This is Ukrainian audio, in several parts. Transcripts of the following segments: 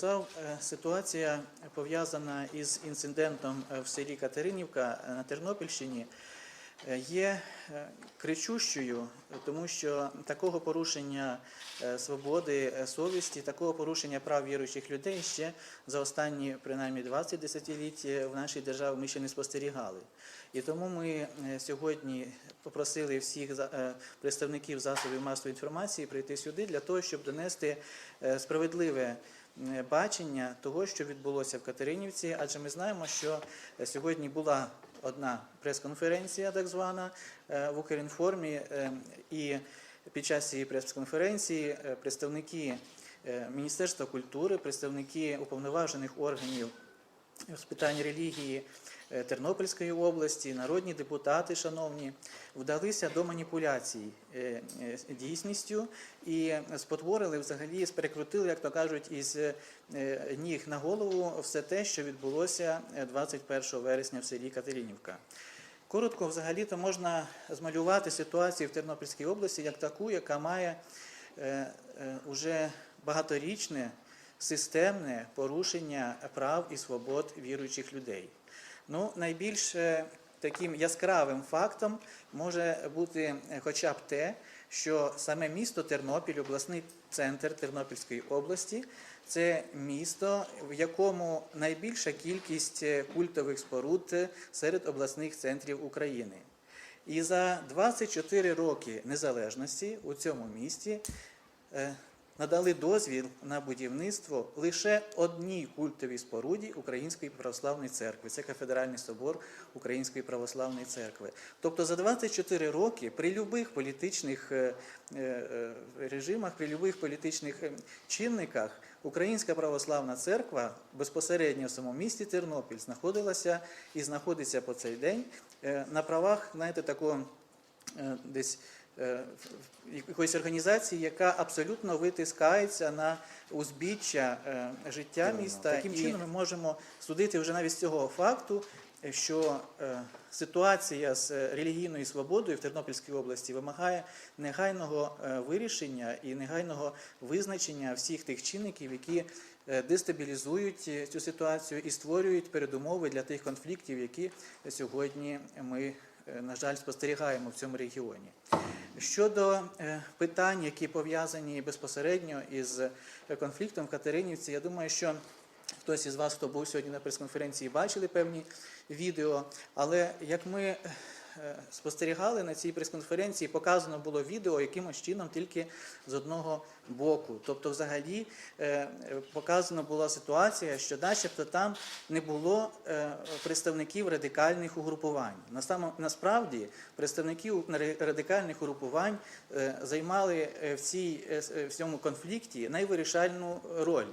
Сказав, е, Ситуація пов'язана із інцидентом е, в селі Катеринівка е, на Тернопільщині є кричущою, тому що такого порушення свободи совісті, такого порушення прав віруючих людей ще за останні принаймні 20 десятиліть е, в нашій державі ми ще не спостерігали. І тому ми сьогодні попросили всіх представників засобів масової інформації прийти сюди для того, щоб донести справедливе бачення того, що відбулося в Катеринівці, адже ми знаємо, що е, сьогодні була одна прес-конференція, так звана, е, в Укрінформі, е, і під час цієї прес-конференції е, представники е, Міністерства культури, представники уповноважених органів з питань релігії е, Тернопільської області, народні депутати, шановні, вдалися до маніпуляцій е, е, дійсністю і спотворили взагалі, перекрутили, як то кажуть, із ніг на голову все те, що відбулося е, 21 вересня в селі Катеринівка. Коротко, взагалі-то можна змалювати ситуацію в Тернопільській області як таку, яка має уже багаторічне системне порушення прав і свобод віруючих людей. Ну, найбільш таким яскравим фактом може бути хоча б те, що саме місто Тернопіль, обласний центр Тернопільської області, це місто, в якому найбільша кількість культових споруд серед обласних центрів України. І за 24 роки незалежності у цьому місті е, надали дозвіл на будівництво лише одній культовій споруді Української православної церкви. Це кафедральний собор Української православної церкви. Тобто за 24 роки при любих політичних е, е, е, режимах, при любих політичних чинниках Українська православна церква безпосередньо в самому місті Тернопіль знаходилася і знаходиться по цей день на правах, знаєте, такого десь якоїсь організації, яка абсолютно витискається на узбіччя е, життя міста. Таким чином ми можемо судити вже навіть з цього факту, е, що е, ситуація з е, релігійною свободою в Тернопільській області вимагає негайного е, вирішення і негайного визначення всіх тих чинників, які е, дестабілізують е, цю ситуацію і створюють передумови для тих конфліктів, які сьогодні ми, е, на жаль, спостерігаємо в цьому регіоні. Щодо е, питань, які пов'язані безпосередньо із е, конфліктом в Катеринівці, я думаю, що хтось із вас, хто був сьогодні на прес-конференції, бачили певні відео. Але як ми е, спостерігали на цій прес-конференції, показано було відео якимось чином тільки з одного боку. Тобто, взагалі, е, показана була ситуація, що начебто там не було е, представників радикальних угрупувань. Насправді представники у- радикальних угрупувань е, займали в цій в цьому конфлікті найвирішальну роль.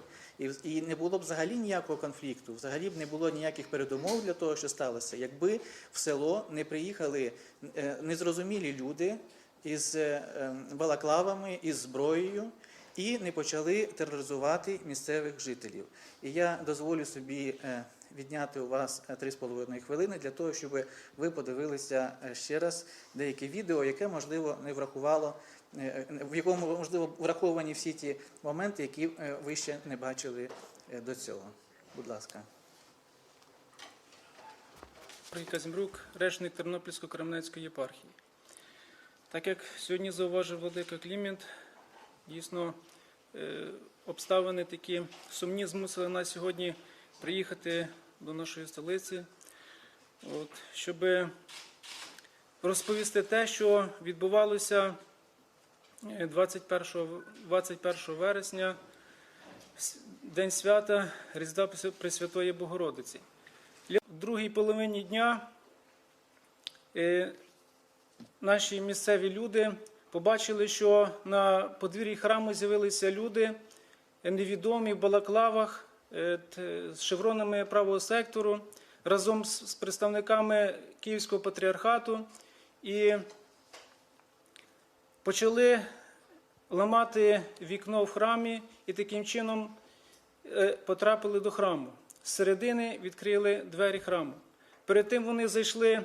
І, не було б взагалі ніякого конфлікту, взагалі б не було ніяких передумов для того, що сталося, якби в село не приїхали незрозумілі люди із е, е, балаклавами, із зброєю і не почали тероризувати місцевих жителів. І я дозволю собі е, відняти у вас е, 3,5 хвилини для того, щоб ви подивилися е, ще раз деяке відео, яке можливо не врахувало, е, в якому можливо враховані всі ті моменти, які е, ви ще не бачили е, до цього. Будь ласка. Казімрук, речник Тернопільсько-Кременецької єпархії. Так як сьогодні зауважив Владика Клімент, дійсно е, обставини такі сумні змусили нас сьогодні приїхати до нашої столиці, от, щоб розповісти те, що відбувалося е, 21, 21 вересня, День свята Різдва Пресвятої Богородиці. В другій половині дня е, наші місцеві люди побачили, що на подвір'ї храму з'явилися люди е, невідомі в балаклавах е, з шевронами правого сектору разом з представниками Київського патріархату і почали ламати вікно в храмі і таким чином е, потрапили до храму. З середини відкрили двері храму. Перед тим вони зайшли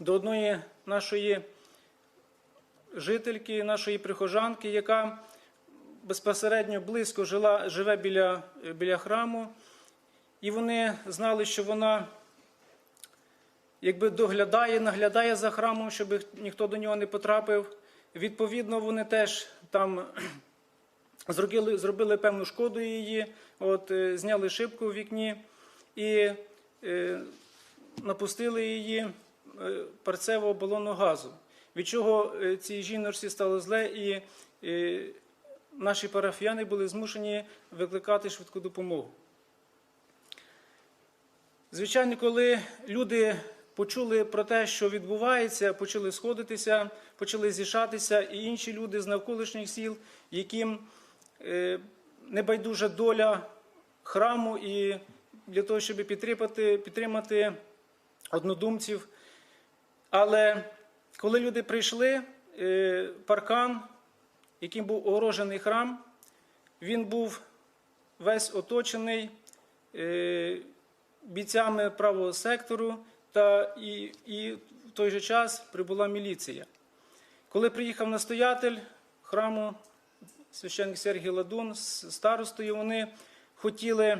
до одної нашої жительки, нашої прихожанки, яка безпосередньо близько жила, живе біля, біля храму, і вони знали, що вона якби доглядає, наглядає за храмом, щоб ніхто до нього не потрапив. Відповідно, вони теж там зробили, зробили певну шкоду її, от, е, зняли шибку в вікні і е, напустили її е, парцевого балону газу. Від чого е, цій жіночці стало зле, і е, наші парафіяни були змушені викликати швидку допомогу. Звичайно, коли люди почули про те, що відбувається, почали сходитися, почали зішатися, і інші люди з навколишніх сіл, яким е, небайдужа доля храму, і для того, щоб підтримати, підтримати однодумців. Але коли люди прийшли, е, паркан, яким був огорожений храм, він був весь оточений е, бійцями правого сектору, та і, і в той же час прибула міліція. Коли приїхав настоятель храму, священник Сергій Ладун з старостою, вони хотіли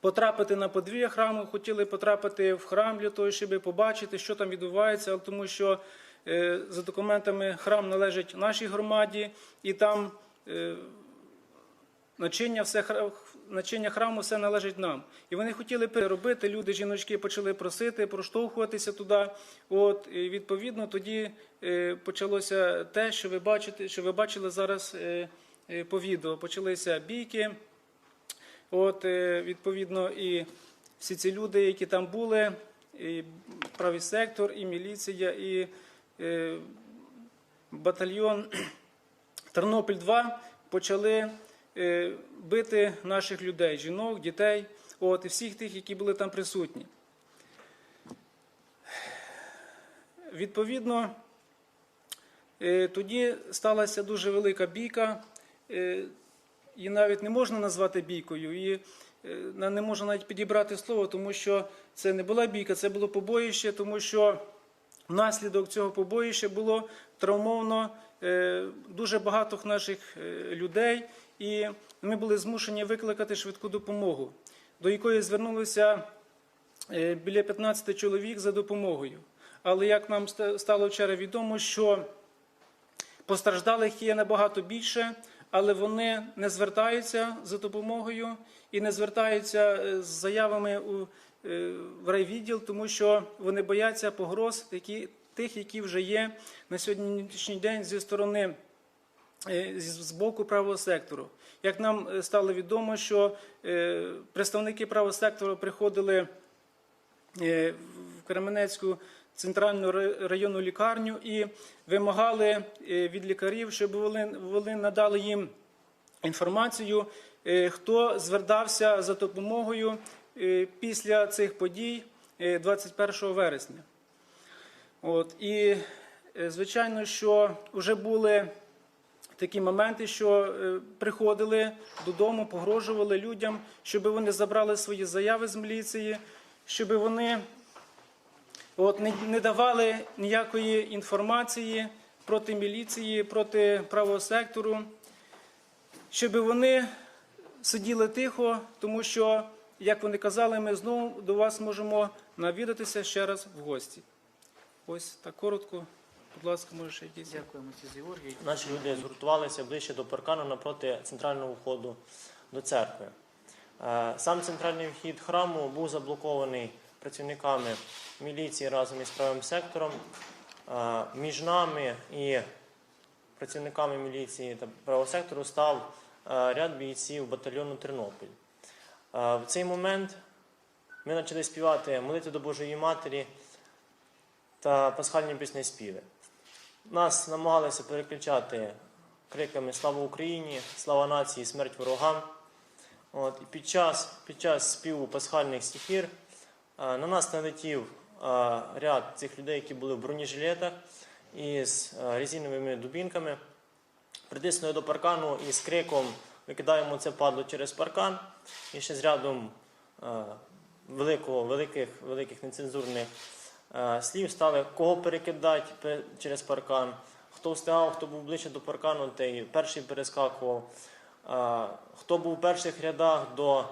потрапити на подвір'я храму, хотіли потрапити в храм для того, щоб побачити, що там відбувається, але тому що е, за документами храм належить нашій громаді, і там е, начиння, все, начиння храму все належить нам. І вони хотіли переробити, люди, жіночки почали просити, проштовхуватися туди. От, і відповідно, тоді е, почалося те, що ви бачите, що ви бачили зараз по відео. Почалися бійки. От, е, відповідно, і всі ці люди, які там були, і правий сектор, і міліція, і е, батальйон Тернопіль 2 почали е, бити наших людей, жінок, дітей, от, і всіх тих, які були там присутні. Відповідно, тоді сталася дуже велика бійка. Її навіть не можна назвати бійкою, і е, не можна навіть підібрати слово, тому що це не була бійка, це було побоїще, тому що внаслідок цього побоїща було травмовано е, дуже багато наших е, людей, і ми були змушені викликати швидку допомогу, до якої звернулися біля 15 чоловік за допомогою. Але як нам стало вчора відомо, що Постраждалих є набагато більше, але вони не звертаються за допомогою і не звертаються е, з заявами у, е, райвідділ, тому що вони бояться погроз які, тих, які вже є на сьогоднішній день зі сторони е, з боку правого сектору. Як нам стало відомо, що представники правого сектору приходили в Кременецьку центральну районну лікарню і вимагали е, від лікарів, щоб вони, надали їм інформацію, е, хто звертався за допомогою е, після цих подій е, 21 вересня. От, і, звичайно, що вже були такі моменти, що приходили додому, погрожували людям, щоб вони забрали свої заяви з міліції, щоб вони от, не, не давали ніякої інформації проти міліції, проти правого сектору, щоб вони сиділи тихо, тому що, як вони казали, ми знову до вас можемо навідатися ще раз в гості. Ось так коротко. Будь ласка, може ще якісь. Дякуємо, Георгій. Наші люди згуртувалися ближче до паркану напроти центрального входу до церкви. Е, Сам центральний вхід храму був заблокований працівниками міліції разом із правим сектором. Між нами і працівниками міліції та правого сектору став ряд бійців батальйону Тернопіль. В цей момент ми почали співати молитву до Божої Матері та пасхальні пісні співи. Нас намагалися переключати криками Слава Україні, слава нації, смерть ворогам. От, і під час, під час співу пасхальних стихір на нас налетів ряд цих людей, які були в бронежилетах із резиновими дубінками. Притиснули до паркану і з криком викидаємо це падло через паркан. І ще з рядом великого, великих, великих нецензурних слів стали кого перекидати через паркан, Хто встигав, хто був ближче до паркану, той перший перескакував. Хто був в перших рядах до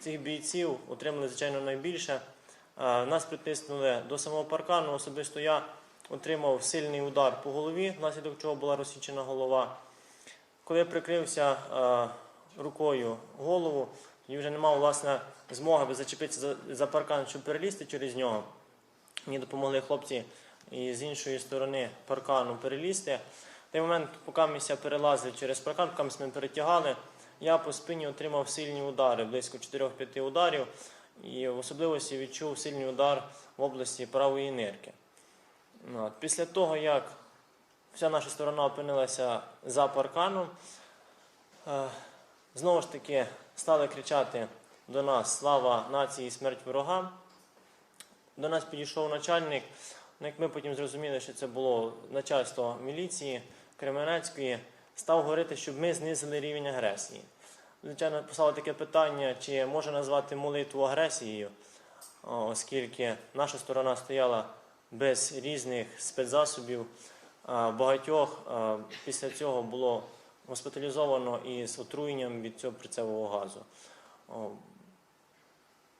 цих бійців, отримали, звичайно, найбільше. Е, Нас притиснули до самого паркану. Особисто я отримав сильний удар по голові, внаслідок чого була розсічена голова. Коли я прикрився е, рукою голову, тоді вже не мав власне змоги зачепитися за, паркан, щоб перелізти через нього. Мені допомогли хлопці і з іншої сторони паркану перелізти. В той момент, поки ми перелазили через паркан, поки ми перетягали, я по спині отримав сильні удари, близько 4-5 ударів, і в особливості відчув сильний удар в області правої нирки. Після того, як вся наша сторона опинилася за парканом, е, знову ж таки стали кричати до нас Слава нації, смерть ворогам. До нас підійшов начальник. Ну, як ми потім зрозуміли, що це було начальство міліції Кременецької, став говорити, щоб ми знизили рівень агресії. Звичайно, поставили таке питання, чи можна назвати молитву агресією, оскільки наша сторона стояла без різних спецзасобів. Багатьох після цього було госпіталізовано із отруєнням від цього прицевого газу.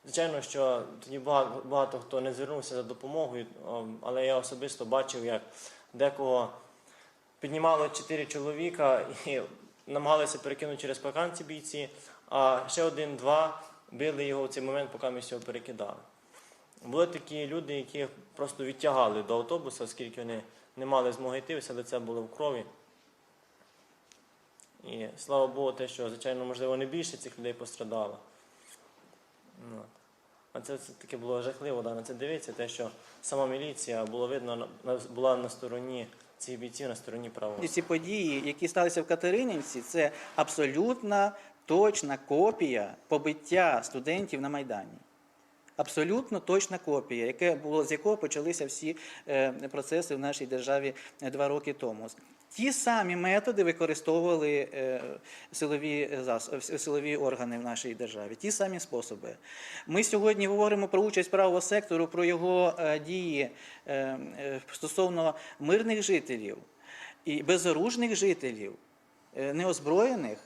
Звичайно, що тоді багато, багато хто не звернувся за допомогою, але я особисто бачив, як декого піднімало чотири чоловіка і намагалися перекинути через паркан ці бійці, а ще один-два били його в цей момент, поки ми його перекидали. Були такі люди, які просто відтягали до автобуса, оскільки вони не мали змоги йти, все лице було в крові. І слава Богу, те, що, звичайно, можливо, не більше цих людей пострадало. А це, це таке було жахливо, да, на це дивитися, те, що сама міліція було видно, була на стороні цих бійців, на стороні правого. Ці події, які сталися в Катеринівці, це абсолютна точна копія побиття студентів на Майдані. Абсолютно точна копія, яке було, з якого почалися всі е, процеси в нашій державі е, два роки тому. Ті самі методи використовували е, силові, силові органи в нашій державі, ті самі способи. Ми сьогодні говоримо про участь правого сектору, про його дії стосовно мирних жителів і безоружних жителів, неозброєних.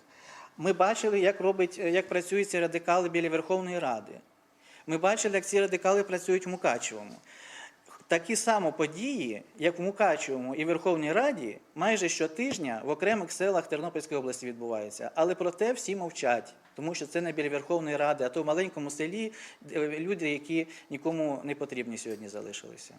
Ми бачили, як робить, як працюють ці радикали біля Верховної Ради. Ми бачили, як ці радикали працюють в Мукачевому. Такі самі події, як в Мукачевому і Верховній Раді, майже щотижня в окремих селах Тернопільської області відбуваються. Але про те всі мовчать, тому що це не біля Верховної Ради, а то в маленькому селі люди, які нікому не потрібні сьогодні залишилися.